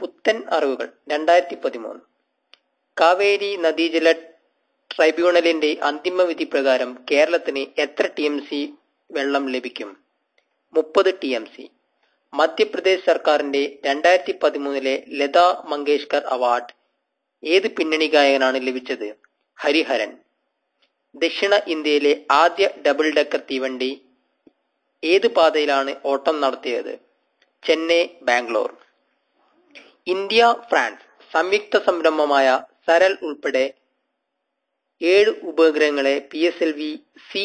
പുത്തൻ അറിവുകൾ. രണ്ടായിരത്തി പതിമൂന്ന് കാവേരി നദീജല ട്രൈബ്യൂണലിന്റെ അന്തിമ വിധി പ്രകാരം കേരളത്തിന് എത്ര ടി എം സി വെള്ളം ലഭിക്കും? മുപ്പത് ടി എം സി. മധ്യപ്രദേശ് സർക്കാരിന്റെ രണ്ടായിരത്തി പതിമൂന്നിലെ ലതാ മങ്കേഷ്കർ അവാർഡ് ഏത് പിന്നണി ഗായകനാണ് ലഭിച്ചത്? ഹരിഹരൻ. ദക്ഷിണ ഇന്ത്യയിലെ ആദ്യ ഡബിൾ ഡെക്കർ തീവണ്ടി ഏത് പാതയിലാണ് ഓട്ടം നടത്തിയത്? ചെന്നൈ ബാംഗ്ലൂർ. India France. സംയുക്ത സംരംഭമായ സരൽ ഉൾപ്പെടെ ഏഴ് ഉപഗ്രഹങ്ങളെ P S L V C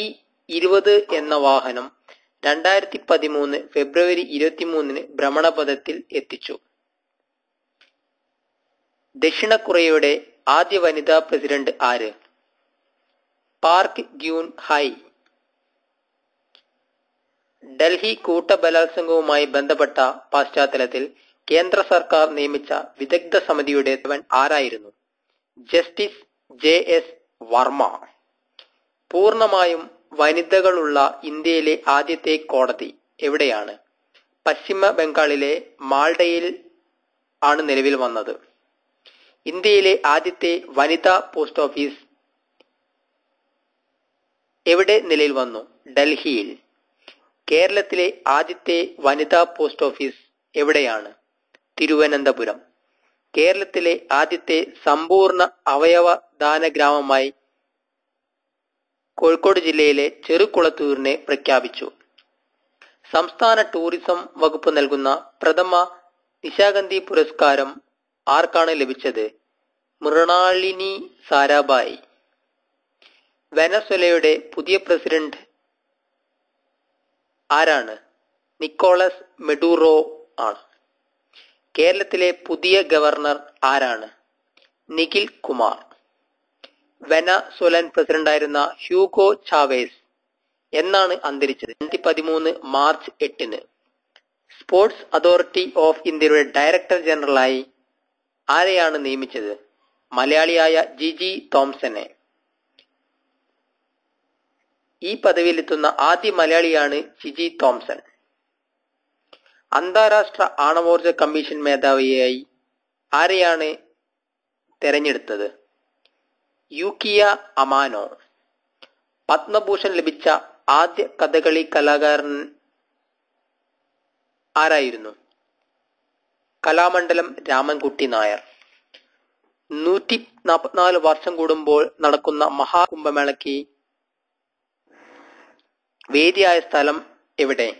ഇരുപത് എന്ന വാഹനം രണ്ടായിരത്തി പതിമൂന്ന് ഫെബ്രുവരി ഇരുപത്തിമൂന്നിന് ഭ്രമണപഥത്തിൽ എത്തിച്ചു. ദക്ഷിണ കൊറിയയുടെ ആദ്യ വനിതാ പ്രസിഡന്റ് ആര്? Park Geun Hye. ഡൽഹി കൂട്ടബലാത്സംഗവുമായി ബന്ധപ്പെട്ട പശ്ചാത്തലത്തിൽ കേന്ദ്ര സർക്കാർ നിയമിച്ച വിദഗ്ധ സമിതിയുടെ തവൻ ആരായിരുന്നു? Justice J S Verma. പൂർണമായും വനിതകളുള്ള ഇന്ത്യയിലെ ആദ്യത്തെ കോടതി എവിടെയാണ്? പശ്ചിമ ബംഗാളിലെ മാൾഡയിൽ ആണ് നിലവിൽ വന്നത്. ഇന്ത്യയിലെ ആദ്യത്തെ വനിതാ പോസ്റ്റ് ഓഫീസ് എവിടെ നിലയിൽ വന്നു? ഡൽഹിയിൽ. കേരളത്തിലെ ആദ്യത്തെ വനിതാ പോസ്റ്റ് ഓഫീസ് എവിടെയാണ്? തിരുവനന്തപുരം. കേരളത്തിലെ ആദ്യത്തെ സമ്പൂർണ അവയവ ദാന ഗ്രാമമായി കോഴിക്കോട് ജില്ലയിലെ ചെറുകുളത്തൂരിനെ പ്രഖ്യാപിച്ചു. സംസ്ഥാന ടൂറിസം വകുപ്പ് നൽകുന്ന പ്രഥമ നിശാഗന്ധി പുരസ്കാരം ആർക്കാണ് ലഭിച്ചത്? മൃണാളിനി സാരാഭായി. വെനസ്വലയുടെ പുതിയ പ്രസിഡന്റ് ആരാണ്? നിക്കോളസ് മെഡൂറോ ആണ്. കേരളത്തിലെ പുതിയ ഗവർണർ ആരാണ്? നിഖിൽ കുമാർ. വെനസ്വലൻ പ്രസിഡന്റായിരുന്ന ഹ്യൂഗോ ചാവേസ് എന്നാണ് അന്തരിച്ചത് രണ്ടായിരത്തി പതിമൂന്ന് മാർച്ച് എട്ടിന്. സ്പോർട്സ് അതോറിറ്റി ഓഫ് ഇന്ത്യയുടെ ഡയറക്ടർ ജനറലായി ആരെയാണ് നിയമിച്ചത്? മലയാളിയായ ജിജി തോംസനെ. ഈ പദവിയിലെത്തുന്ന ആദ്യ മലയാളിയാണ് ജിജി തോംസൺ. അന്താരാഷ്ട്ര ആണവോർജ കമ്മീഷൻ മേധാവിയായി ആരെയാണ് തെരഞ്ഞെടുത്തത്? യുക്കിയ അമാനോ. പത്മഭൂഷൺ ലഭിച്ച ആദ്യ കഥകളി കലാകാരൻ ആരായിരുന്നു? കലാമണ്ഡലം രാമൻകുട്ടി നായർ. നൂറ്റി നാൽപ്പത്തിനാല് വർഷം കൂടുമ്പോൾ നടക്കുന്ന മഹാകുംഭമേളയ്ക്ക് വേദിയായ സ്ഥലം എവിടെ?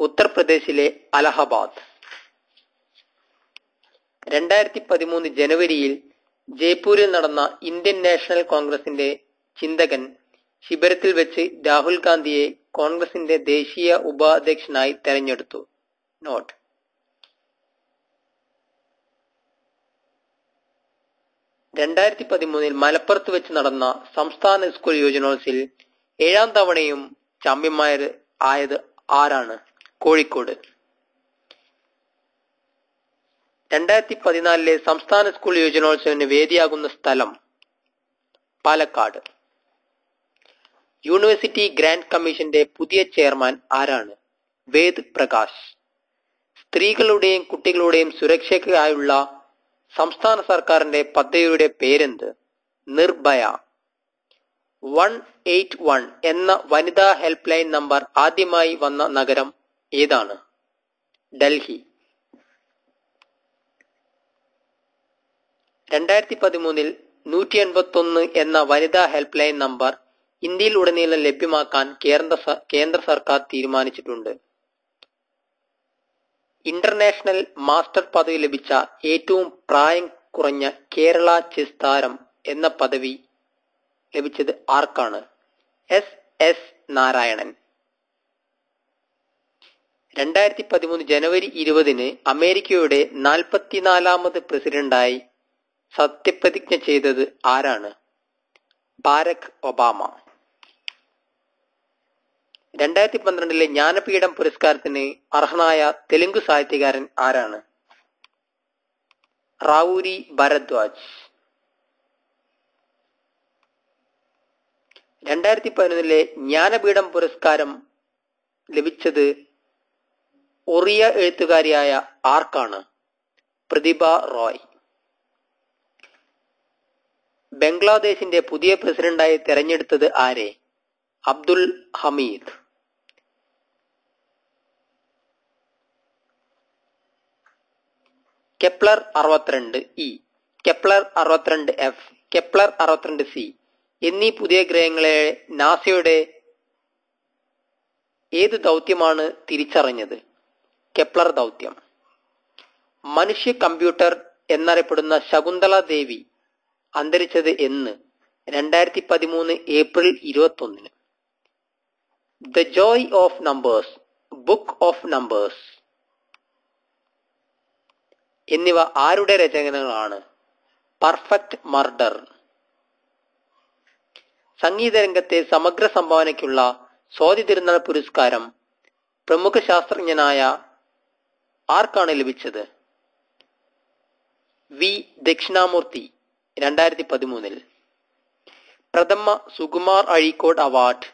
ഉത്തർപ്രദേശിലെ അലഹബാദ്. രണ്ടായിരത്തി പതിമൂന്ന് ജനുവരിയിൽ ജയ്പൂരിൽ നടന്ന ഇന്ത്യൻ നാഷണൽ കോൺഗ്രസിന്റെ ചിന്തകൻ ശിബിരത്തിൽ വെച്ച് രാഹുൽ ഗാന്ധിയെ കോൺഗ്രസിന്റെ ദേശീയ ഉപാധ്യക്ഷനായി തെരഞ്ഞെടുത്തു. നോട്ട്. രണ്ടായിരത്തി പതിമൂന്നിൽ മലപ്പുറത്ത് വെച്ച് നടന്ന സംസ്ഥാന സ്കൂൾ യുവജനോത്സവിൽ ഏഴാം തവണയും ചാമ്പ്യന്മാർ ആയത് ആരാണ്? കോഴിക്കോട്. രണ്ടായിരത്തി പതിനാലിലെ സംസ്ഥാന സ്കൂൾ യുവജനോത്സവത്തിന് വേദിയാകുന്ന സ്ഥലം പാലക്കാട്. യൂണിവേഴ്സിറ്റി ഗ്രാൻഡ് കമ്മീഷന്റെ പുതിയ ചെയർമാൻ ആരാണ്? വേദ് പ്രകാശ്. സ്ത്രീകളുടെയും കുട്ടികളുടെയും സുരക്ഷയ്ക്കായുള്ള സംസ്ഥാന സർക്കാരിന്റെ പദ്ധതിയുടെ പേരെന്ത്? നിർഭയ. വൺ എയ്റ്റ് വൺ എന്ന വനിതാ ഹെൽപ്പ് ലൈൻ നമ്പർ ആദ്യമായി വന്ന നഗരം ഏതാണ്? ഡൽഹി. രണ്ടായിരത്തി പതിമൂന്നിൽ നൂറ്റി എൺപത്തി ഒന്ന് എന്ന വനിതാ ഹെൽപ്പ് ലൈൻ നമ്പർ ഇന്ത്യയിൽ ഉടനീളം ലഭ്യമാക്കാൻ കേന്ദ്ര കേന്ദ്ര സർക്കാർ തീരുമാനിച്ചിട്ടുണ്ട്. ഇന്റർനാഷണൽ മാസ്റ്റർ പദവി ലഭിച്ച ഏറ്റവും പ്രായം കുറഞ്ഞ കേരള ചെസ് താരം എന്ന പദവി ലഭിച്ചത് ആർക്കാണ്? എസ്. എസ്. നാരായണൻ. രണ്ടായിരത്തി പതിമൂന്ന് ജനുവരി ഇരുപതിന് അമേരിക്കയുടെ നാൽപ്പത്തിനാലാമത് പ്രസിഡന്റായി സത്യപ്രതിജ്ഞ ചെയ്തത് ആരാണ്? Barack Obama. രണ്ടായിരത്തി പന്ത്രണ്ടിലെ ജ്ഞാനപീഠം പുരസ്കാരത്തിന് അർഹനായ തെലുങ്ക് സാഹിത്യകാരൻ ആരാണ്? റാവൂരി ഭരദ്വാജ്. രണ്ടായിരത്തി പതിനൊന്നിലെ ജ്ഞാനപീഠം പുരസ്കാരം ലഭിച്ചത് ഒറിയ എഴുത്തുകാരിയായ ആർക്കാണ്? പ്രതിഭ റോയ്. ബംഗ്ലാദേശിന്റെ പുതിയ പ്രസിഡന്റായി തെരഞ്ഞെടുത്തത് ആരെ? അബ്ദുൽ ഹമീദ്. കെപ്ലർ അറുപത്തിരണ്ട് ഇ. കെപ്ലർ അറുപത്തിരണ്ട് എഫ്. കെപ്ലർ അറുപത്തിരണ്ട് സി. എന്നീ പുതിയ ഗ്രഹങ്ങളെ നാസയുടെ ഏത് ദൗത്യമാണ് തിരിച്ചറിഞ്ഞത്? കെപ്ലർ ദൗത്യം. മനുഷ്യ കമ്പ്യൂട്ടർ എന്നറിയപ്പെടുന്ന ശകുന്തള ദേവി അന്തരിച്ചത് എന്ന് രണ്ടായിരത്തി പതിമൂന്ന് ഏപ്രിൽ ഇരുപത്തി ഒന്നിന് the joy of numbers book of numbers എന്നിവ ആരുടെ രചനകളാണ്? പെർഫെക്റ്റ് മർഡർ സംഗീത രംഗത്തെ സമഗ്ര സംഭാവനയ്ക്കുള്ള സ്വാതി തിരുനാൾ പുരസ്കാരം പ്രമുഖ ശാസ്ത്രജ്ഞനായ ആർക്കാണ് ലഭിച്ചത്? വി. ദക്ഷിണാമൂർത്തി രണ്ടായിരത്തി പതിമൂന്നിൽ പ്രഥമ സുകുമാർ അഴീക്കോട് അവാർഡ്.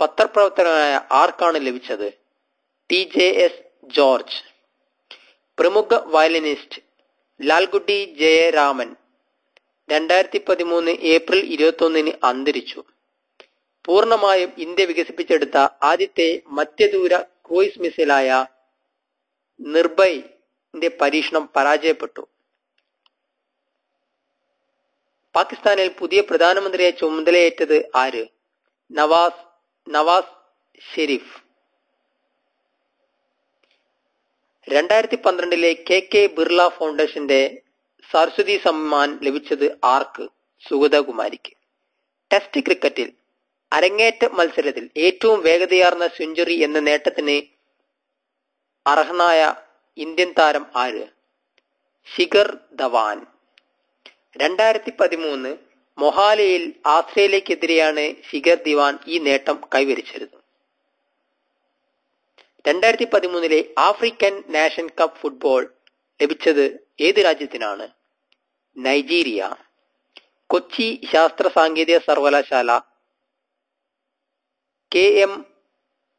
പത്രപ്രവർത്തകനായ ആർക്കാണ് ലഭിച്ചത്? ടി. ജെ. എസ്. ജോർജ്. പ്രമുഖ വയലിനിസ്റ്റ് ലാൽഗുഡി ജയരാമൻ രണ്ടായിരത്തി പതിമൂന്ന് ഏപ്രിൽ ഇരുപത്തി ഒന്നിന് അന്തരിച്ചു. പൂർണമായും ഇന്ത്യ വികസിപ്പിച്ചെടുത്ത ആദ്യത്തെ മധ്യദൂര ക്രൂയിസ് മിസൈലായ നിർഭയിന്റെ പരീക്ഷണം പരാജയപ്പെട്ടു. പാകിസ്ഥാനിൽ പുതിയ പ്രധാനമന്ത്രിയെ ചുമതലയേറ്റത് ആര്? നവാസ് നവാസ് ഷെരീഫ്. രണ്ടായിരത്തി പന്ത്രണ്ടിലെ കെ കെ ബിർള ഫൗണ്ടേഷന്റെ സരസ്വതി സമ്മാൻ ലഭിച്ചത് ആർക്ക്? സുഗതകുമാരിക്ക്. ടെസ്റ്റ് ക്രിക്കറ്റിൽ അരങ്ങേറ്റ മത്സരത്തിൽ ഏറ്റവും വേഗതയാർന്ന സെഞ്ചുറി എന്ന നേട്ടത്തിന് അർഹനായ ഇന്ത്യൻ താരം ആര്? ശിഖർ ധവാൻ. രണ്ടായിരത്തി പതിമൂന്ന് മൊഹാലിയിൽ ആസ്ട്രേലിയക്കെതിരെയാണ് ശിഖർ ദിവാൻ ഈ നേട്ടം കൈവരിച്ചത്. രണ്ടായിരത്തി പതിമൂന്നിലെ ആഫ്രിക്കൻ നാഷൻ കപ്പ് ഫുട്ബോൾ ലഭിച്ചത് ഏത് രാജ്യത്തിനാണ്? നൈജീരിയ. കൊച്ചി ശാസ്ത്ര സാങ്കേതിക സർവകലാശാല കെ എം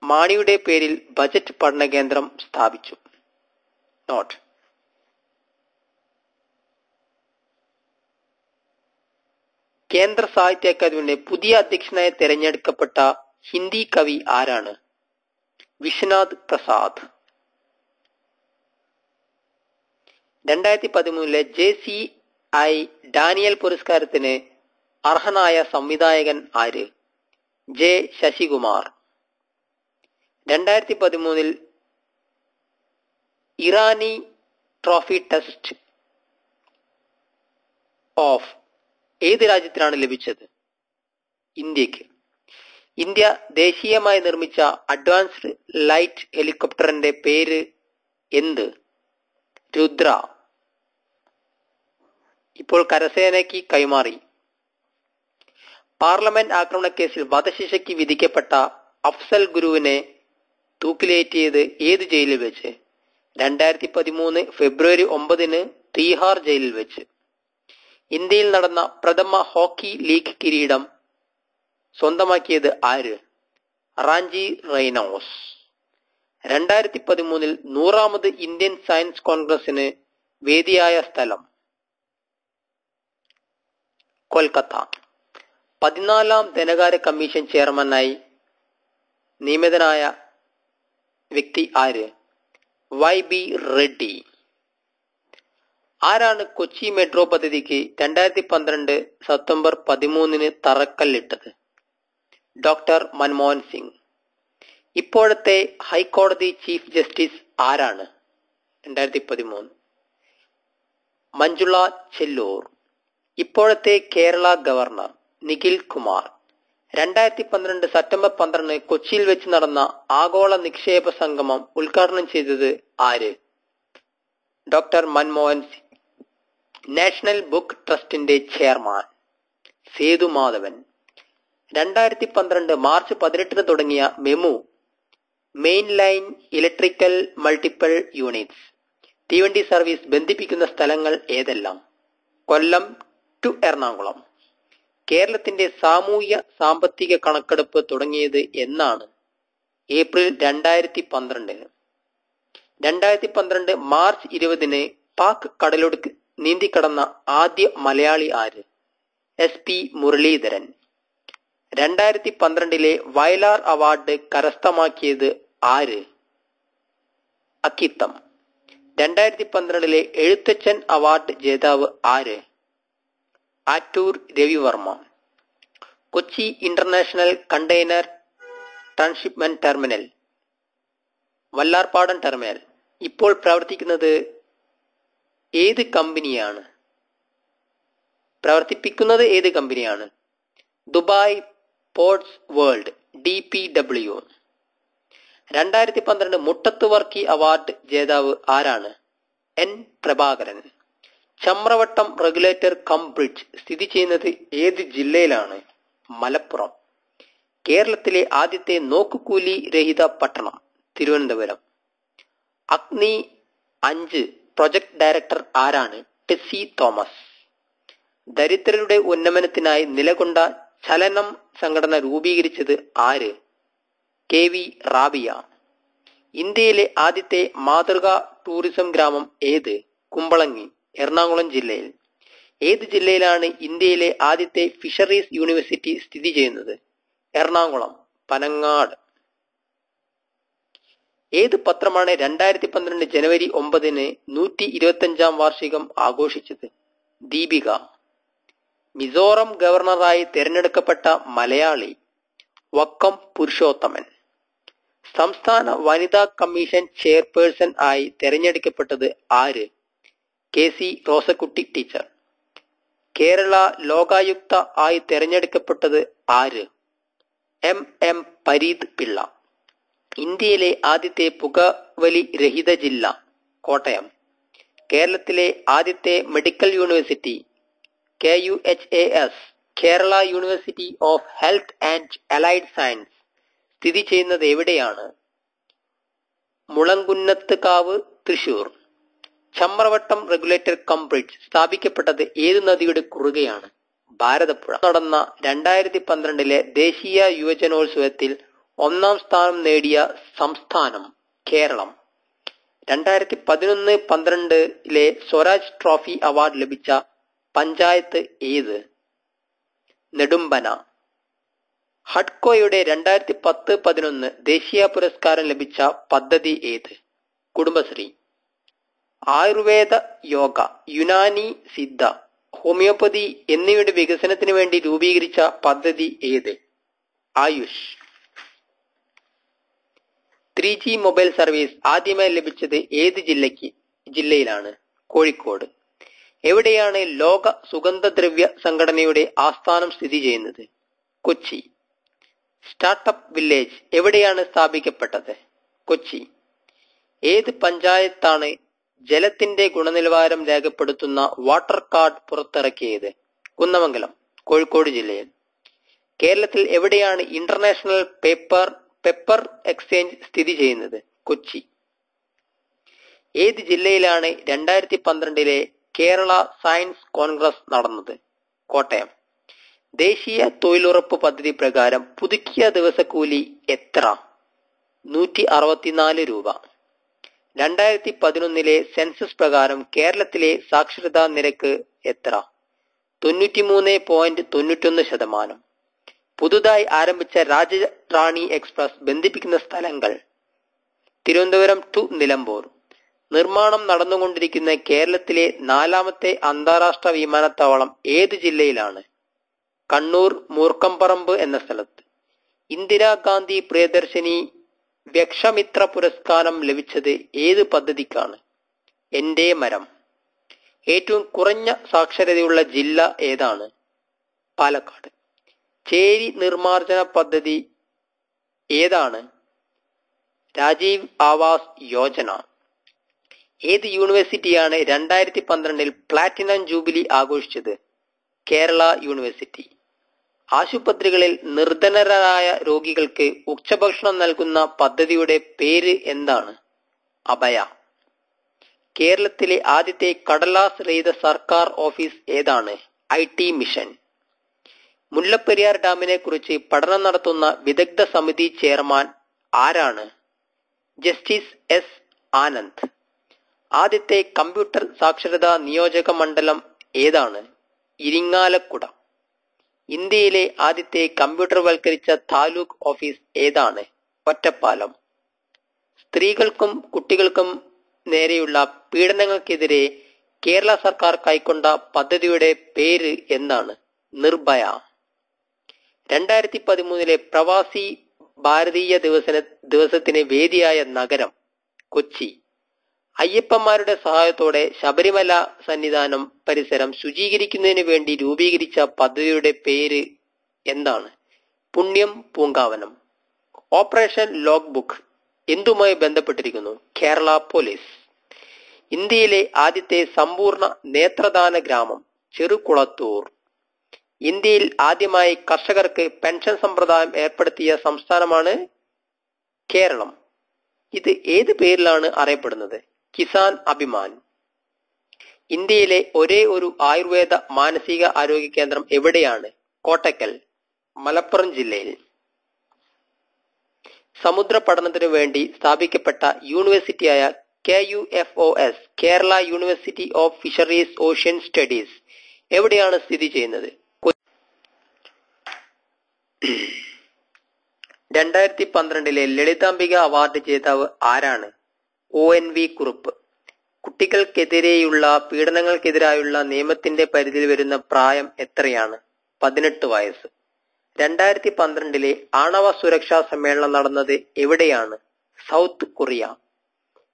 മാണിയുടെ പേരിൽ ബജറ്റ് പഠന കേന്ദ്രം സ്ഥാപിച്ചു. നോട്ട് കേന്ദ്ര സാഹിത്യ അക്കാദമിയുടെ പുതിയ അധ്യക്ഷനായി തെരഞ്ഞെടുക്കപ്പെട്ട ഹിന്ദി കവി ആരാണ്? വിശ്വനാഥ് പ്രസാദ്. രണ്ടായിരത്തി പതിമൂന്നിലെ ജെ സി ഐ ഡാനിയൽ പുരസ്കാരത്തിന് അർഹനായ സംവിധായകൻ ആര്? ജെ ശശികുമാർ. രണ്ടായിരത്തി പതിമൂന്നിൽ ഇറാനി ട്രോഫി ടെസ്റ്റ് ഓഫ് ഏത് രാജ്യത്തിനാണ് ലഭിച്ചത്? ഇന്ത്യയ്ക്ക്. ഇന്ത്യ ദേശീയമായി നിർമ്മിച്ച അഡ്വാൻസ്ഡ് ലൈറ്റ് ഹെലികോപ്റ്ററിന്റെ പേര് എന്ത്? രുദ്ര. ഇപ്പോൾ കരസേനയ്ക്ക് കൈമാറി. പാർലമെന്റ് ആക്രമണ കേസിൽ വധശിക്ഷയ്ക്ക് വിധിക്കപ്പെട്ട അഫ്സൽ ഗുരുവിനെ തൂക്കിലേറ്റിയത് ഏത് ജയിലിൽ വെച്ച്? രണ്ടായിരത്തി പതിമൂന്ന് ഫെബ്രുവരി ഒമ്പതിന് തീഹാർ ജയിലിൽ വെച്ച്. ഇന്ത്യയിൽ നടന്ന പ്രഥമ ഹോക്കി ലീഗ് കിരീടം സ്വന്തമാക്കിയത് ആര്? റാഞ്ചി റൈനോസ് രണ്ടായിരത്തി പതിമൂന്നിൽ നൂറാമത് ഇന്ത്യൻ സയൻസ് കോൺഗ്രസിന് വേദിയായ സ്ഥലം കൊൽക്കത്ത. പതിനാലാം ധനകാര്യ കമ്മീഷൻ ചെയർമാനായി നിയമിതനായ വ്യക്തി ആര്? Y B Reddy. ആരാണ് കൊച്ചി മെട്രോ പദ്ധതിക്ക് രണ്ടായിരത്തി പന്ത്രണ്ട് സെപ്റ്റംബർ പതിമൂന്നിന് തറക്കല്ലിട്ടത്? ഡോക്ടർ മൻമോഹൻ സിംഗ്. ഇപ്പോഴത്തെ ഹൈക്കോടതി ചീഫ് ജസ്റ്റിസ് ആരാണ്? രണ്ടായിരത്തി പതിമൂന്ന് മഞ്ജുള ചെല്ലൂർ. ഇപ്പോഴത്തെ കേരള ഗവർണർ നിഖിൽ കുമാർ. രണ്ടായിരത്തി പന്ത്രണ്ട് സെപ്റ്റംബർ പന്ത്രണ്ട് കൊച്ചിയിൽ വെച്ച് നടന്ന ആഗോള നിക്ഷേപ സംഗമം ഉദ്ഘാടനം ചെയ്തത് ആര്? Doctor Manmohan Singh national book ട്രസ്റ്റിന്റെ ചെയർമാൻ സേതു മാധവൻ. രണ്ടായിരത്തി പന്ത്രണ്ട് മാർച്ച് പതിനെട്ടിന് തുടങ്ങിയ MEMU main line electrical multiple units. തീവണ്ടി സർവീസ് ബന്ധിപ്പിക്കുന്ന സ്ഥലങ്ങൾ ഏതെല്ലാം? കൊല്ലം ടു എറണാകുളം. കേരളത്തിന്റെ സാമൂഹ്യ സാമ്പത്തിക കണക്കെടുപ്പ് തുടങ്ങിയത് എന്നാണ് ഏപ്രിൽ രണ്ടായിരത്തി പന്ത്രണ്ടിന് രണ്ടായിരത്തി പന്ത്രണ്ട് മാർച്ച് ഇരുപതിന് പാക് കടലൊടുക്ക് നീന്തിക്കടന്ന ആദ്യ മലയാളി ആര്? S P Muralidharan. രണ്ടായിരത്തി പന്ത്രണ്ടിലെ വയലാർ അവാർഡ് കരസ്ഥമാക്കിയത് ആര്? അക്കിത്തം. രണ്ടായിരത്തി പന്ത്രണ്ടിലെ എഴുത്തച്ഛൻ അവാർഡ് ജേതാവ് ആര്? Attoor Ravivarma. Kochi international container transshipment terminal. Vallarpadam terminal. ഇപ്പോൾ പ്രവർത്തിക്കുന്നത് ഏത് കമ്പനിയാണ്? പ്രവർത്തിപ്പിക്കുന്നത് ഏത് കമ്പനിയാണ്? Dubai ports world D P W. രണ്ടായിരത്തി പന്ത്രണ്ട് മുട്ടത്ത് വർക്കി അവാർഡ് ജേതാവ് ആരാണ്? N Prabhakaran. Chamravattam regulator cum bridge സ്ഥിതി ചെയ്യുന്നത് ഏത് ജില്ലയിലാണ്? മലപ്പുറം. കേരളത്തിലെ ആദ്യത്തെ നോക്കുകൂലി രഹിത പട്ടണം തിരുവനന്തപുരം. അഗ്നി അഞ്ച് പ്രൊജക്ട് ഡയറക്ടർ ആരാണ്? ടെസ്സി തോമസ്. ദരിദ്രരുടെ ഉന്നമനത്തിനായി നിലകൊണ്ട ചലനം സംഘടന രൂപീകരിച്ചത് ആര്? K V Rabiya. ഇന്ത്യയിലെ ആദ്യത്തെ മാതൃകാ ടൂറിസം ഗ്രാമം ഏത്? കുമ്പളങ്ങി. എറണാകുളം ജില്ലയിൽ. ഏത് ജില്ലയിലാണ് ഇന്ത്യയിലെ ആദ്യത്തെ ഫിഷറീസ് യൂണിവേഴ്സിറ്റി സ്ഥിതി ചെയ്യുന്നത്? എറണാകുളം പനങ്ങാട്. ഏത് പത്രമാണ് രണ്ടായിരത്തി പന്ത്രണ്ട് ജനുവരി ഒമ്പതിന് നൂറ്റി ഇരുപത്തി അഞ്ചാം വാർഷികം ആഘോഷിച്ചത്? ദീപിക. മിസോറം ഗവർണറായി തിരഞ്ഞെടുക്കപ്പെട്ട മലയാളി വക്കം പുരുഷോത്തമൻ. സംസ്ഥാന വനിതാ കമ്മീഷൻ ചെയർപേഴ്സൺ ആയി തിരഞ്ഞെടുക്കപ്പെട്ടത് ആര്? K C Rosakutty teacher. Kerala Lokayukta ആയി തെരഞ്ഞെടുക്കപ്പെട്ടത് ആര്? M M Pareeth Pillai. ഇന്ത്യയിലെ ആദ്യത്തെ പുകവലി രഹിത ജില്ല കോട്ടയം. കേരളത്തിലെ ആദ്യത്തെ medical university K U H A S. Kerala university of health and allied science സ്ഥിതി ചെയ്യുന്നത് എവിടെയാണ്? Mulankunnathu Kavu Thrissur. Chamravattam regulator cum bridge സ്ഥാപിക്കപ്പെട്ടത് ഏത് നദിയുടെ കുറുകയാണ്? ഭാരതപ്പുഴ. നടന്ന രണ്ടായിരത്തി പന്ത്രണ്ടിലെ ദേശീയ യുവജനോത്സവത്തിൽ ഒന്നാം സ്ഥാനം നേടിയ സംസ്ഥാനം കേരളം. രണ്ടായിരത്തി പതിനൊന്ന് പന്ത്രണ്ടിലെ സ്വരാജ് ട്രോഫി അവാർഡ് ലഭിച്ച പഞ്ചായത്ത് ഏത്? നെടുമ്പന. ഹഡ്കോയുടെ രണ്ടായിരത്തി പത്ത് പതിനൊന്ന് ദേശീയ പുരസ്കാരം ലഭിച്ച പദ്ധതി ഏത്? കുടുംബശ്രീ. ആയുർവേദ യോഗ യുനാനി സിദ്ധ ഹോമിയോപ്പതി എന്നിവയുടെ വികസനത്തിന് വേണ്ടി രൂപീകരിച്ച പദ്ധതി ഏത്? AYUSH. Three G mobile service ആദ്യമായി ലഭിച്ചത് ഏത് ജില്ലയ്ക്ക്? ജില്ലയിലാണ്. കോഴിക്കോട്. എവിടെയാണ് ലോക സുഗന്ധദ്രവ്യ സംഘടനയുടെ ആസ്ഥാനം സ്ഥിതി ചെയ്യുന്നത്? കൊച്ചി. സ്റ്റാർട്ടപ്പ് വില്ലേജ് എവിടെയാണ് സ്ഥാപിക്കപ്പെട്ടത്? കൊച്ചി. ഏത് പഞ്ചായത്താണ് ജലത്തിന്റെ ഗുണനിലവാരം രേഖപ്പെടുത്തുന്ന വാട്ടർ കാർഡ് പുറത്തിറക്കിയത് കുന്നമംഗലം കോഴിക്കോട് ജില്ലയിൽ. കേരളത്തിൽ എവിടെയാണ് ഇന്റർനാഷണൽ പേപ്പർ പെപ്പർ എക്സ്ചേഞ്ച് സ്ഥിതി ചെയ്യുന്നത്? കൊച്ചി. ഏത് ജില്ലയിലാണ് രണ്ടായിരത്തി പന്ത്രണ്ടിലെ കേരള സയൻസ് കോൺഗ്രസ് നടന്നത്? കോട്ടയം. ദേശീയ തൊഴിലുറപ്പ് പദ്ധതി പ്രകാരം പുതുക്കിയ ദിവസക്കൂലി എത്ര? നൂറ്റി അറുപത്തിനാല് രൂപ. രണ്ടായിരത്തി പതിനൊന്നിലെ സെൻസസ് പ്രകാരം കേരളത്തിലെ സാക്ഷരതാ നിരക്ക് എത്ര? തൊണ്ണൂറ്റിമൂന്ന് പോയിന്റ് തൊണ്ണൂറ്റൊന്ന് ശതമാനം. പുതുതായി ആരംഭിച്ച രാജറാണി എക്സ്പ്രസ് ബന്ധിപ്പിക്കുന്ന സ്ഥലങ്ങൾ തിരുവനന്തപുരം ടു നിലമ്പൂർ. നിർമ്മാണം നടന്നുകൊണ്ടിരിക്കുന്ന കേരളത്തിലെ നാലാമത്തെ അന്താരാഷ്ട്ര വിമാനത്താവളം ഏത് ജില്ലയിലാണ്? കണ്ണൂർ മൂർക്കമ്പറമ്പ് എന്ന സ്ഥലത്ത്. ഇന്ദിരാഗാന്ധി പ്രിയദർശിനി വ്യക്ഷമിത്ര പുരസ്കാരം ലഭിച്ചത് ഏത് പദ്ധതിക്കാണ്? എന്റെ മരം. ഏറ്റവും കുറഞ്ഞ സാക്ഷരതയുള്ള ജില്ല ഏതാണ്? പാലക്കാട്. ചേരി നിർമാർജന പദ്ധതി ഏതാണ്? രാജീവ് ആവാസ് യോജന. ഏത് യൂണിവേഴ്സിറ്റിയാണ് രണ്ടായിരത്തി പന്ത്രണ്ടിൽ പ്ലാറ്റിനം ജൂബിലി ആഘോഷിച്ചത്? കേരള യൂണിവേഴ്സിറ്റി. ആശുപത്രികളിൽ നിർധനരായ രോഗികൾക്ക് ഉച്ചഭക്ഷണം നൽകുന്ന പദ്ധതിയുടെ പേര് എന്താണ്? അഭയ. കേരളത്തിലെ ആദ്യത്തെ കടലാസ് രഹിത സർക്കാർ ഓഫീസ് ഏതാണ്? I T mission. മുല്ലപ്പെരിയാർ ഡാമിനെ കുറിച്ച് പഠനം നടത്തുന്ന വിദഗ്ധ സമിതി ചെയർമാൻ ആരാണ്? Justice S Anand. ആദ്യത്തെ കമ്പ്യൂട്ടർ സാക്ഷരതാ നിയോജക മണ്ഡലം ഏതാണ്? ഇരിങ്ങാലക്കുട. ഇന്ത്യയിലെ ആദ്യത്തെ കമ്പ്യൂട്ടർവൽക്കരിച്ച താലൂക്ക് ഓഫീസ് ഏതാണ്? ഒറ്റപ്പാലം. സ്ത്രീകൾക്കും കുട്ടികൾക്കും നേരെയുള്ള പീഡനങ്ങൾക്കെതിരെ കേരള സർക്കാർ കൈക്കൊണ്ട പദ്ധതിയുടെ പേര് എന്താണ്? നിർഭയ. രണ്ടായിരത്തി പതിമൂന്നിലെ പ്രവാസി ഭാരതീയ ദിവസന ദിവസത്തിന് വേദിയായ നഗരം കൊച്ചി. അയ്യപ്പന്മാരുടെ സഹായത്തോടെ ശബരിമല സന്നിധാനം പരിസരം ശുചീകരിക്കുന്നതിന് വേണ്ടി രൂപീകരിച്ച പദ്ധതിയുടെ പേര് എന്താണ്? Punyam Poonkavanam. Operation log book. എന്തുമായി ബന്ധപ്പെട്ടിരിക്കുന്നു? കേരള പോലീസ്. ഇന്ത്യയിലെ ആദ്യത്തെ സമ്പൂർണ നേത്രദാന ഗ്രാമം ചെറുകുളത്തൂർ. ഇന്ത്യയിൽ ആദ്യമായി കർഷകർക്ക് പെൻഷൻ സമ്പ്രദായം ഏർപ്പെടുത്തിയ സംസ്ഥാനമാണ് കേരളം. ഇത് ഏത് പേരിലാണ് അറിയപ്പെടുന്നത്? കിസാൻ അഭിമാൻ. ഇന്ത്യയിലെ ഒരേ ഒരു ആയുർവേദ മാനസിക ആരോഗ്യ കേന്ദ്രം എവിടെയാണ്? കോട്ടക്കൽ മലപ്പുറം ജില്ലയിൽ. സമുദ്ര പഠനത്തിനു വേണ്ടി സ്ഥാപിക്കപ്പെട്ട യൂണിവേഴ്സിറ്റിയായ K U F O S Kerala university of fisheries ocean studies എവിടെയാണ് സ്ഥിതി ചെയ്യുന്നത്? രണ്ടായിരത്തി പന്ത്രണ്ടിലെ ലളിതാംബിക അവാർഡ് ജേതാവ് ആരാണ്? O N V Kurup. കുട്ടികൾക്കെതിരെയുള്ള പീഡനങ്ങൾക്കെതിരായുള്ള നിയമത്തിന്റെ പരിധിയിൽ വരുന്ന പ്രായം എത്രയാണ്? പതിനെട്ട് വയസ്സ്. രണ്ടായിരത്തി പന്ത്രണ്ടിലെ ആണവ സുരക്ഷാ സമ്മേളനം നടന്നത് എവിടെയാണ്? South Korea.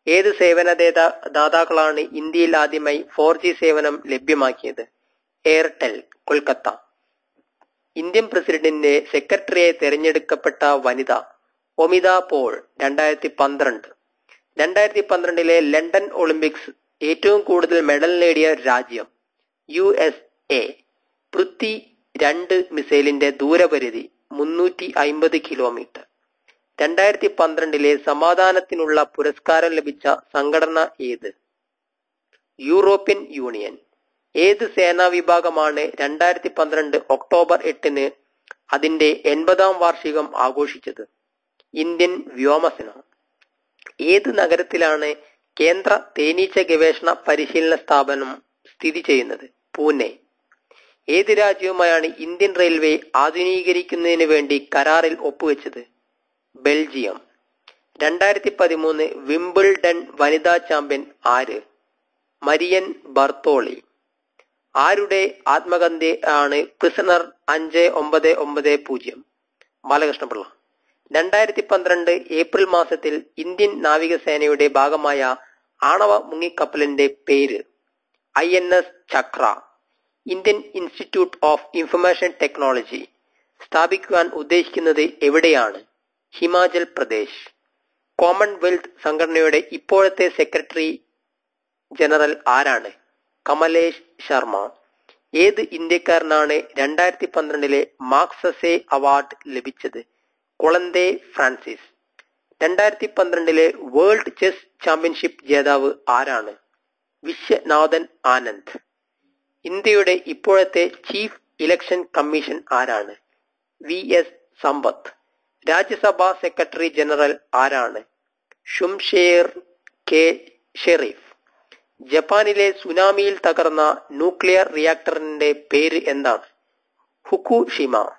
ഏത് സേവന ദാതാ ദാതാക്കളാണ് ഇന്ത്യയിൽ ആദ്യമായി ഫോർ സേവനം ലഭ്യമാക്കിയത്? എയർടെൽ കൊൽക്കത്ത. ഇന്ത്യൻ പ്രസിഡന്റിന്റെ സെക്രട്ടറിയെ തെരഞ്ഞെടുക്കപ്പെട്ട വനിത ഒമിത പോൾ രണ്ടായിരത്തി പന്ത്രണ്ട് രണ്ടായിരത്തി പന്ത്രണ്ടിലെ ലണ്ടൻ ഒളിമ്പിക്സ് ഏറ്റവും കൂടുതൽ മെഡൽ നേടിയ രാജ്യം യു എസ് എ. പൃഥ്വി രണ്ട് മിസൈലിന്റെ ദൂരപരിധി മുന്നൂറ്റി അയിമ്പത് കിലോമീറ്റർ. രണ്ടായിരത്തി പന്ത്രണ്ടിലെ സമാധാനത്തിനുള്ള പുരസ്കാരം ലഭിച്ച സംഘടന ഏത്? European union. ഏത് സേനാ വിഭാഗമാണ് രണ്ടായിരത്തി പന്ത്രണ്ട് ഒക്ടോബർ എട്ടിന് അതിന്റെ എൺപതാം വാർഷികം ആഘോഷിച്ചത്? ഇന്ത്യൻ വ്യോമസേന. ഏത് നഗരത്തിലാണ് കേന്ദ്ര തേനീച്ച ഗവേഷണ പരിശീലന സ്ഥാപനം സ്ഥിതി ചെയ്യുന്നത്? പൂനെ. ഏത് രാജ്യവുമായാണ് ഇന്ത്യൻ റെയിൽവേ ആധുനീകരിക്കുന്നതിന് വേണ്ടി കരാറിൽ ഒപ്പുവെച്ചത്? ബെൽജിയം. രണ്ടായിരത്തി പതിമൂന്ന് വിംബിൾഡൺ വനിതാ ചാമ്പ്യൻ ആര്? Marion Bartoli. ആരുടെ ആത്മകന്തി ആണ് പ്രിസണർ അഞ്ച് ഒമ്പത് ഒമ്പത് പൂജ്യം? ബാലകൃഷ്ണപിള്ള. രണ്ടായിരത്തി പന്ത്രണ്ട് ഏപ്രിൽ മാസത്തിൽ ഇന്ത്യൻ നാവികസേനയുടെ ഭാഗമായ ആണവ മുങ്ങിക്കപ്പലിന്റെ പേര് I N S Chakra. Indian institute of information technology സ്ഥാപിക്കുവാൻ ഉദ്ദേശിക്കുന്നത് എവിടെയാണ്? ഹിമാചൽ പ്രദേശ്. കോമൺവെൽത്ത് സംഘടനയുടെ ഇപ്പോഴത്തെ സെക്രട്ടറി ജനറൽ ആരാണ്? കമലേഷ് ശർമ്മ. ഏത് ഇന്ത്യക്കാരനാണ് രണ്ടായിരത്തി പന്ത്രണ്ടിലെ മാർക്സസെ അവാർഡ് ലഭിച്ചത്? കൊളന്തെ ഫ്രാൻസിസ്. രണ്ടായിരത്തി പന്ത്രണ്ടിലെ വേൾഡ് ചെസ് ചാമ്പ്യൻഷിപ്പ് ജേതാവ് ആരാണ്? വിശ്വനാഥൻ ആനന്ദ്. ഇന്ത്യയുടെ ഇപ്പോഴത്തെ ചീഫ് ഇലക്ഷൻ കമ്മീഷൻ ആരാണ്? V S Sampath. Rajya Sabha secretary general ആരാണ്? ഷുംഷേർ കെ ഷെറീഫ്. ജപ്പാനിലെ സുനാമിയിൽ തകർന്ന ന്യൂക്ലിയർ റിയാക്ടറിന്റെ പേര് എന്താണ്? ഹുക്കുഷിമ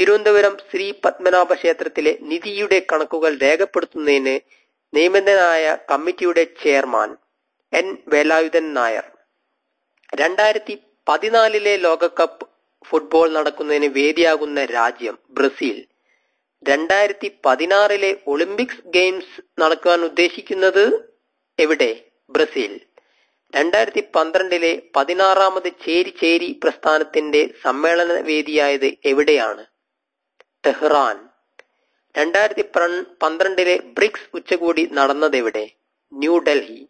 തിരുവനന്തപുരം ശ്രീ പത്മനാഭ ക്ഷേത്രത്തിലെ നിധിയുടെ കണക്കുകൾ രേഖപ്പെടുത്തുന്നതിന് നിയമിതനായ കമ്മിറ്റിയുടെ ചെയർമാൻ എൻ വേലായുധൻ നായർ. രണ്ടായിരത്തി പതിനാലിലെ ലോകകപ്പ് ഫുട്ബോൾ നടക്കുന്നതിന് വേദിയാകുന്ന രാജ്യം ബ്രസീൽ. രണ്ടായിരത്തി പതിനാറിലെ ഒളിമ്പിക്സ് ഗെയിംസ് നടക്കാൻ ഉദ്ദേശിക്കുന്നത് എവിടെ? ബ്രസീൽ. രണ്ടായിരത്തി പന്ത്രണ്ടിലെ പതിനാറാമത് ചേരി ചേരി പ്രസ്ഥാനത്തിന്റെ സമ്മേളന വേദിയായത് എവിടെയാണ്? ടെഹ്റാൻ. രണ്ടായിരത്തി പന്ത്രണ്ടിലെ ബ്രിക്സ് ഉച്ചകോടി നടന്നതെവിടെ? ന്യൂഡൽഹി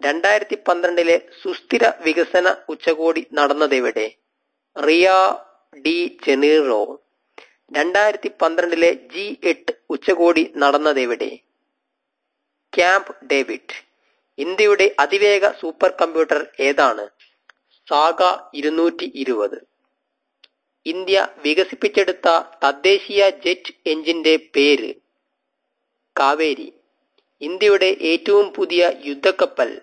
രണ്ടായിരത്തി പന്ത്രണ്ടിലെ സുസ്ഥിര വികസന ഉച്ചകോടി നടന്നതെവിടെ? റിയ ഡി ചെനീറോ രണ്ടായിരത്തി പന്ത്രണ്ടിലെ ജി എട്ട് ഉച്ചകോടി നടന്നതെവിടെ? Camp David. ഇന്ത്യയുടെ അതിവേഗ സൂപ്പർ കമ്പ്യൂട്ടർ ഏതാണ്? സാഗ ഇരുന്നൂറ്റി ഇരുപത്. ഇന്ത്യ വികസിപ്പിച്ചെടുത്ത തദ്ദേശീയ ജെറ്റ് എഞ്ചിന്റെ പേര് കാവേരി. ഇന്ത്യയുടെ ഏറ്റവും പുതിയ യുദ്ധക്കപ്പൽ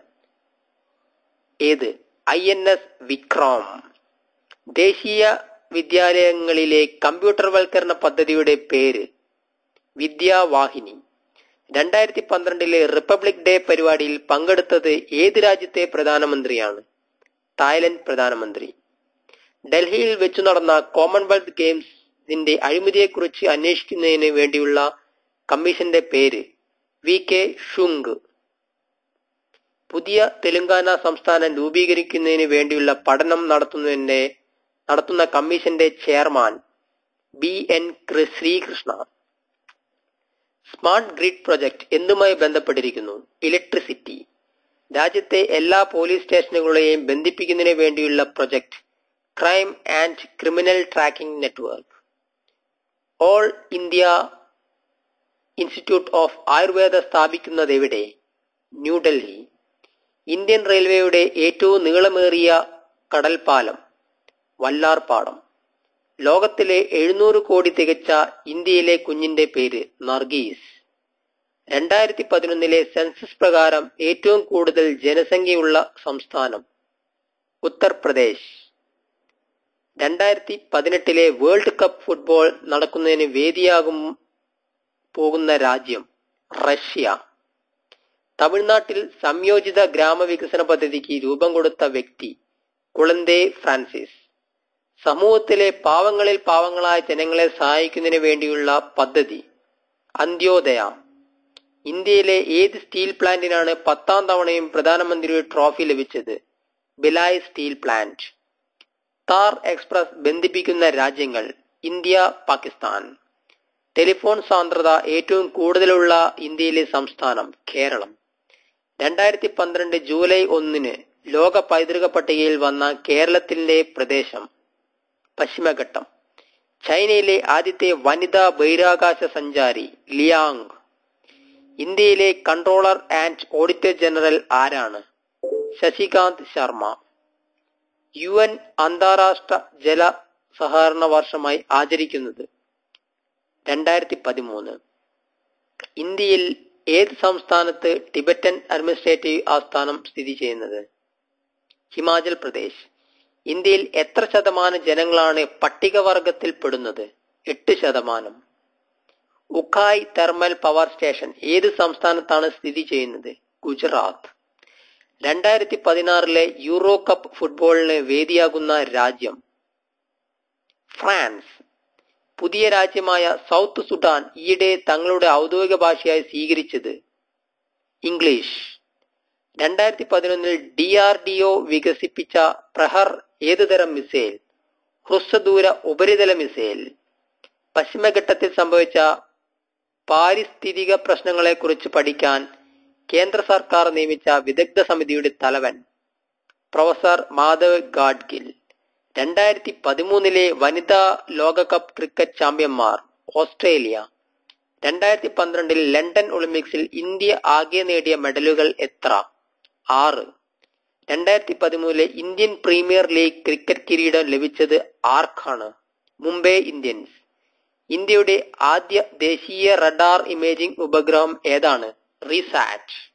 ഏത്? I N S Vikram. ദേശീയ വിദ്യാലയങ്ങളിലെ കമ്പ്യൂട്ടർവൽക്കരണ പദ്ധതിയുടെ പേര് വിദ്യാവാഹിനി. രണ്ടായിരത്തി പന്ത്രണ്ടിലെ റിപ്പബ്ലിക് ഡേ പരിപാടിയിൽ പങ്കെടുത്തത് ഏത് രാജ്യത്തെ പ്രധാനമന്ത്രിയാണ്? തായ്ലൻഡ് പ്രധാനമന്ത്രി. ഡൽഹിയിൽ വെച്ചു നടന്ന കോമൺവെൽത്ത് ഗെയിംസിന്റെ അഴിമതിയെക്കുറിച്ച് അന്വേഷിക്കുന്നതിന് വേണ്ടിയുള്ള കമ്മീഷന്റെ പേര് വി കെ ഷുങ് പുതിയ തെലങ്കാന സംസ്ഥാനം രൂപീകരിക്കുന്നതിന് വേണ്ടിയുള്ള പഠനം നടത്തുന്നതിന്റെ നടത്തുന്ന കമ്മീഷന്റെ chairman B N Srikrishna. Smart grid project എന്തുമായി ബന്ധപ്പെട്ടിരിക്കുന്നു? ഇലക്ട്രിസിറ്റി. രാജ്യത്തെ എല്ലാ പോലീസ് സ്റ്റേഷനുകളെയും ബന്ധിപ്പിക്കുന്നതിന് വേണ്ടിയുള്ള project crime and criminal tracking network all India institute of Ayurveda സ്ഥാപിക്കുന്നത് എവിടെ ന്യൂഡൽഹി ഇന്ത്യൻ റെയിൽവേയുടെ ഏറ്റവും നീളമേറിയ കടൽപ്പാലം വല്ലാർപാടം. ലോകത്തിലെ എഴുന്നൂറ് കോടി തികച്ച ഇന്ത്യയിലെ കുഞ്ഞിന്റെ പേര് നർഗീസ്. രണ്ടായിരത്തി പതിനൊന്നിലെ സെൻസസ് പ്രകാരം ഏറ്റവും കൂടുതൽ ജനസംഖ്യയുള്ള സംസ്ഥാനം ഉത്തർപ്രദേശ്. രണ്ടായിരത്തി പതിനെട്ടിലെ വേൾഡ് കപ്പ് ഫുട്ബോൾ നടക്കുന്നതിന് വേദിയാകും പോകുന്ന രാജ്യം റഷ്യ. തമിഴ്നാട്ടിൽ സംയോജിത ഗ്രാമവികസന പദ്ധതിക്ക് രൂപം കൊടുത്ത വ്യക്തി കുളന്തേ ഫ്രാൻസിസ്. സമൂഹത്തിലെ പാവങ്ങളിൽ പാവങ്ങളായ ജനങ്ങളെ സഹായിക്കുന്നതിന് വേണ്ടിയുള്ള പദ്ധതി അന്ത്യോദയ. ഇന്ത്യയിലെ ഏത് സ്റ്റീൽ പ്ലാന്റിനാണ് പത്താം തവണയും പ്രധാനമന്ത്രിയുടെ ട്രോഫി ലഭിച്ചത്? Bhilai steel plant. Thar express ബന്ധിപ്പിക്കുന്ന രാജ്യങ്ങൾ ഇന്ത്യ പാകിസ്ഥാൻ. ടെലിഫോൺ സാന്ദ്രത ഏറ്റവും കൂടുതലുള്ള ഇന്ത്യയിലെ സംസ്ഥാനം കേരളം. രണ്ടായിരത്തി പന്ത്രണ്ട് ജൂലൈ ഒന്നിന് ലോക പൈതൃക പട്ടികയിൽ വന്ന കേരളത്തിന്റെ പ്രദേശം പശ്ചിമഘട്ടം. ചൈനയിലെ ആദ്യത്തെ വനിതാ ബഹിരാകാശ സഞ്ചാരി ലിയാങ്. ഇന്ത്യയിലെ കൺട്രോളർ ആൻഡ് ഓഡിറ്റർ ജനറൽ ആരാണ്? ശശികാന്ത് ശർമ്മ. യു എൻ അന്താരാഷ്ട്ര ജല സഹകരണ വർഷമായി ആചരിക്കുന്നത് രണ്ടായിരത്തി പതിമൂന്ന് ഇന്ത്യയിൽ ഏത് സംസ്ഥാനത്ത് ടിബറ്റൻ അഡ്മിനിസ്ട്രേറ്റീവ് ആസ്ഥാനം സ്ഥിതി ചെയ്യുന്നത്? ഹിമാചൽ പ്രദേശ്. ഇന്ത്യയിൽ എത്ര ശതമാനം ജനങ്ങളാണ് പട്ടികവർഗത്തിൽ പെടുന്നത്? എട്ട് ശതമാനം. ഉഖായ് തെർമൽ പവർ സ്റ്റേഷൻ ഏത് സംസ്ഥാനത്താണ് സ്ഥിതി ചെയ്യുന്നത്? ഗുജറാത്ത്. രണ്ടായിരത്തി പതിനാറിലെ യൂറോ കപ്പ് ഫുട്ബോളിന് വേദിയാകുന്ന രാജ്യം ഫ്രാൻസ്. പുതിയ രാജ്യമായ സൗത്ത് സുഡാൻ ഈയിടെ തങ്ങളുടെ ഔദ്യോഗിക ഭാഷയായി സ്വീകരിച്ചത് ഇംഗ്ലീഷ്. രണ്ടായിരത്തി പതിനൊന്നിൽ ഡി ആർ ഡി ഒ വികസിപ്പിച്ച പ്രഹർ ഏതുതരം മിസൈൽ? ഹ്രസ്വദൂര ഉപരിതല മിസൈൽ. പശ്ചിമഘട്ടത്തിൽ സംഭവിച്ച പാരിസ്ഥിതിക പ്രശ്നങ്ങളെക്കുറിച്ച് പഠിക്കാൻ കേന്ദ്ര സർക്കാർ നിയമിച്ച വിദഗ്ധ സമിതിയുടെ തലവൻ പ്രൊഫസർ മാധവ് ഗാഡ്ഗിൽ. രണ്ടായിരത്തി പതിമൂന്നിലെ വനിതാ ലോകകപ്പ് ക്രിക്കറ്റ് ചാമ്പ്യന്മാർ ഓസ്ട്രേലിയ. രണ്ടായിരത്തി പന്ത്രണ്ടിൽ ലണ്ടൻ ഒളിമ്പിക്സിൽ ഇന്ത്യ ആകെ നേടിയ മെഡലുകൾ എത്ര? ആറ്. രണ്ടായിരത്തി പതിമൂന്നിലെ ഇന്ത്യൻ പ്രീമിയർ ലീഗ് ക്രിക്കറ്റ് കിരീടം ലഭിച്ചത് ആർക്കാണ്? മുംബൈ ഇന്ത്യൻസ്. ഇന്ത്യയുടെ ആദ്യ ദേശീയ റഡാർ ഇമേജിംഗ് ഉപഗ്രഹം ഏതാണ്? research.